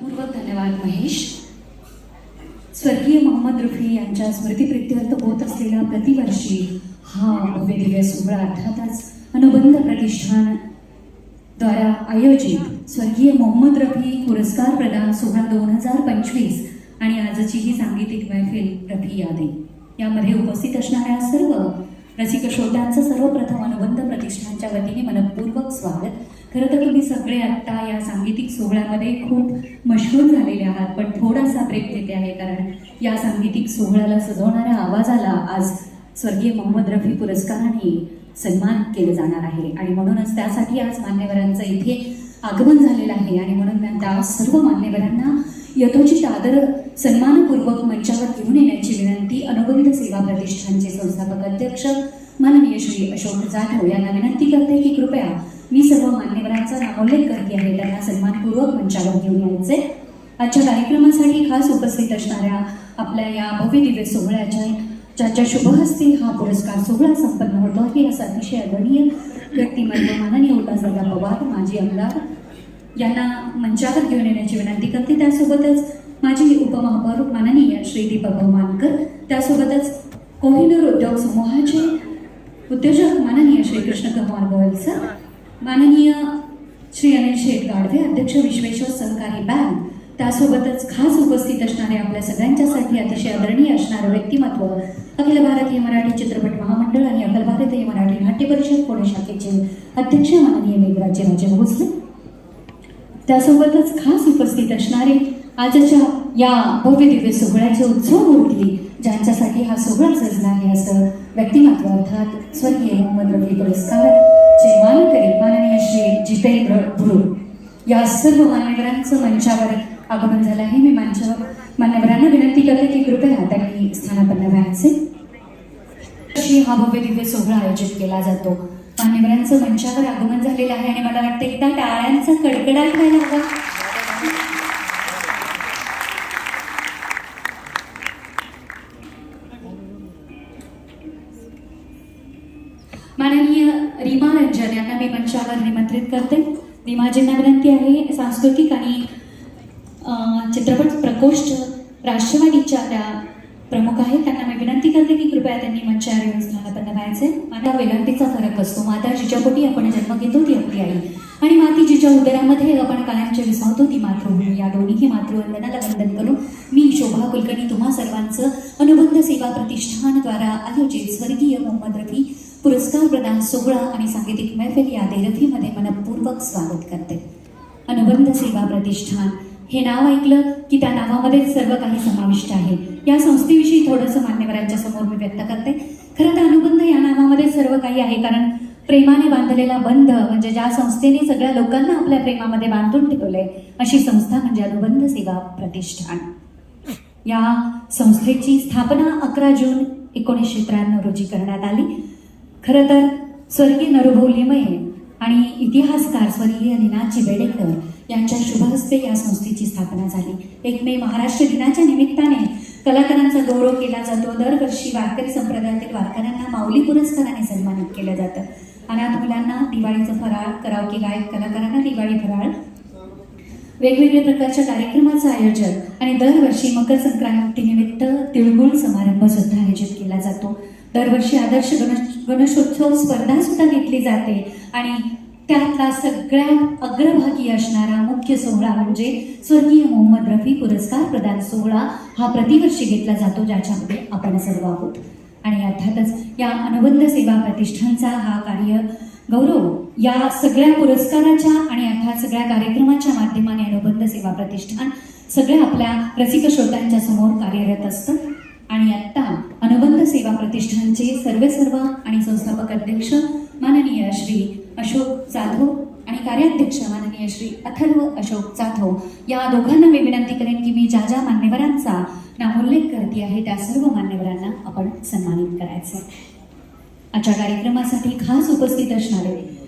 पूर्वक धन्यवाद महेश. स्वर्गीय मोहम्मद रफी यांच्या स्मृतीप्रित्यर्थ होत असलेला प्रतिवर्षी हा भव्य दिव्य सोहळा अर्थातच अनुबंध प्रतिष्ठान द्वारा आयोजित स्वर्गीय मोहम्मद रफी पुरस्कार प्रदान सोहळा दोन हजार पंचवीस आणि आजची ही सांगीतिक मैफिल रफी यादी. यामध्ये उपस्थित असणाऱ्या सर्व रसिक श्रोत्यांचं सर्वप्रथम अनुबंध प्रतिष्ठानच्या वतीने मनपूर्वक स्वागत. खरं तर तुम्ही सगळे आत्ता या सांगीतिक सोहळ्यामध्ये खूप मशहूर झालेले आहात पण थोडासा ब्रेक देते आहे कारण या सांगीतिक सोहळ्याला सजवणाऱ्या आवाजाला आज स्वर्गीय मोहम्मद रफी पुरस्काराने सन्मान केले जाणार आहे. आणि म्हणूनच त्यासाठी आज मान्यवरांचं इथे आगमन झालेलं आहे. आणि म्हणून मी त्या सर्व मान्यवरांना यथोचित आदर सन्मानपूर्वक मंचावर घेऊन येण्याची विनंती अनुबंध सेवा प्रतिष्ठानचे संस्थापक अध्यक्ष माननीय श्री अशोक जाधव यांना विनंती करते की कृपया मी सर्व मान्यवरांचा नामोल्लेख करते आहे. त्यांना सन्मानपूर्वक मंचावर घेऊन यायचे. आजच्या कार्यक्रमासाठी खास उपस्थित असणाऱ्या आपल्या या भव्य दिव्य सोहळ्याच्या ज्याच्या शुभहस्ते हा पुरस्कार सोहळा संपन्न होतो हे असं अतिशय आदरणीय व्यक्तिमत्व माननीय उल्हासदादा पवार माजी आमदार यांना मंचावर घेऊन येण्याची विनंती करते. त्यासोबतच माजी उपमहापौर माननीय श्री दीपक मानकर त्यासोबतच कोहिनूर उद्योग समूहाचे उद्योजक माननीय श्री कृष्णकुमार गोयल सर माननीय श्री अनिल शेठ गाडवे अध्यक्ष विश्वेश्वर सहकारी बँक त्यासोबतच खास उपस्थित असणारे आपल्या सगळ्यांच्यासाठी अतिशय आदरणीय असणारं व्यक्तिमत्व अखिल भारतीय मराठी चित्रपट महामंडळ आणि अखिल भारतीय मराठी नाट्य परिषद पुणे शाखेचे अध्यक्ष माननीय मेघराजे राजे भोसले त्यासोबतच खास उपस्थित असणारे आजच्या या भव्य दिव्य सोहळ्याचे उत्सवमूर्ती ज्यांच्यासाठी हा सोहळा सजला आहे असं व्यक्तिमत्व अर्थात स्वर्गीय मोहम्मद रफी पुरस्कार जितेंद्र भुरू या सर्व मान्यवरांचं मंचावर आगमन झालं आहे. मी मंचावर मान्यवरांना विनंती करते की कृपया त्यांनी स्थानापन्न व्हायचे. हा भव्य दिव्य सोहळा आयोजित केला जातो. मान्यवरांचं मंचावर आगमन झालेलं आहे आणि मला वाटतं एकदा टाळ्यांचा कडकडाट व्हायला हवा. माननीय रीमा रंजन यांना मी मंचावर निमंत्रित करते. रीमाजींना विनंती आहे सांस्कृतिक आणि चित्रपट प्रकोष्ठ राष्ट्रवादीच्या त्या प्रमुख आहेत. त्यांना मी विनंती करते की कृपया त्यांनी मंचावर येऊन स्थानापन्न व्हायचे. माझा वेलांटीचा फरक असतो माता जिच्यापोटी आपण जन्म घेतो ती आपली आई. आणि माती जिच्या उदरामध्ये आपण कायमचे विसावतो ती मातृभूमी. या दोन्ही मातृवंदनाला वंदन करून मी शोभा कुलकर्णी तुम्हा सर्वांचं अनुबंध सेवा प्रतिष्ठानद्वारा आयोजित स्वर्गीय मोहम्मद रफी पुरस्कार प्रदान सोहळा आणि सांगीतिक मैफिल या देरफीमध्ये मनपूर्वक स्वागत करते. अनुबंध सेवा प्रतिष्ठान. हे नाव ऐकलं की त्या नावामध्ये सर्व काही समाविष्ट आहे. या संस्थेविषयी थोडंसं मान्यवरांच्या समोर मी व्यक्त करते. खरं तर अनुबंध या नावामध्ये सर्व काही आहे कारण प्रेमाने बांधलेला बंध म्हणजे ज्या संस्थेने सगळ्या लोकांना आपल्या प्रेमामध्ये बांधून ठेवलंय अशी संस्था म्हणजे अनुबंध सेवा प्रतिष्ठान. या संस्थेची स्थापना अकरा जून एकोणीसशे त्र्याण्णव रोजी करण्यात आली. खरं तर स्वर्गीय नरुभाऊ लिमये आणि इतिहासकार स्वर्गीय निनाजी बेडेकर यांच्या शुभहस्ते या संस्थेची स्थापना झाली. एक मे महाराष्ट्र दिनाच्या निमित्ताने कलाकारांचा गौरव केला जातो. दरवर्षी वारकरी संप्रदायातील वारकऱ्यांना माऊली पुरस्काराने सन्मानित केलं जातं. अनाथ मुलांना दिवाळीचं फराळ कराव केला गायक कलाकारांना दिवाळी फराळ. वेगवेगळ्या प्रकारच्या कार्यक्रमाचं आयोजन आणि दरवर्षी मकर संक्रांतीनिमित्त तिळगुळ समारंभ सुद्धा आयोजित केला जातो. दरवर्षी आदर्श गणेश गणेशोत्सव स्पर्धा सुद्धा घेतली जाते. आणि त्यातला सगळ्यात अग्रभागी असणारा मुख्य सोहळा म्हणजे स्वर्गीय मोहम्मद रफी पुरस्कार प्रदान सोहळा हा प्रतिवर्षी घेतला जातो ज्याच्यामध्ये आपण सर्व आहोत. आणि अर्थातच या अनुबंध सेवा प्रतिष्ठानचा हा कार्य गौरव या सगळ्या पुरस्काराच्या आणि अर्थात सगळ्या कार्यक्रमाच्या माध्यमाने अनुबंध सेवा प्रतिष्ठान सगळ्या आपल्या रसिक श्रोत्यांच्या समोर कार्यरत असतं. आणि आत्ता अनुबंध सेवा प्रतिष्ठानचे सर्व सर्व आणि संस्थापक अध्यक्ष माननीय श्री अशोक जाधव आणि कार्याध्यक्ष माननीय श्री अथर्व अशोक जाधव या दोघांना मी विनंती करेन की मी ज्या ज्या मान्यवरांचा नामोल्लेख करते आहे त्या सर्व मान्यवरांना आपण सन्मानित करायचं आहे. आजच्या कार्यक्रमासाठी खास उपस्थित असणारे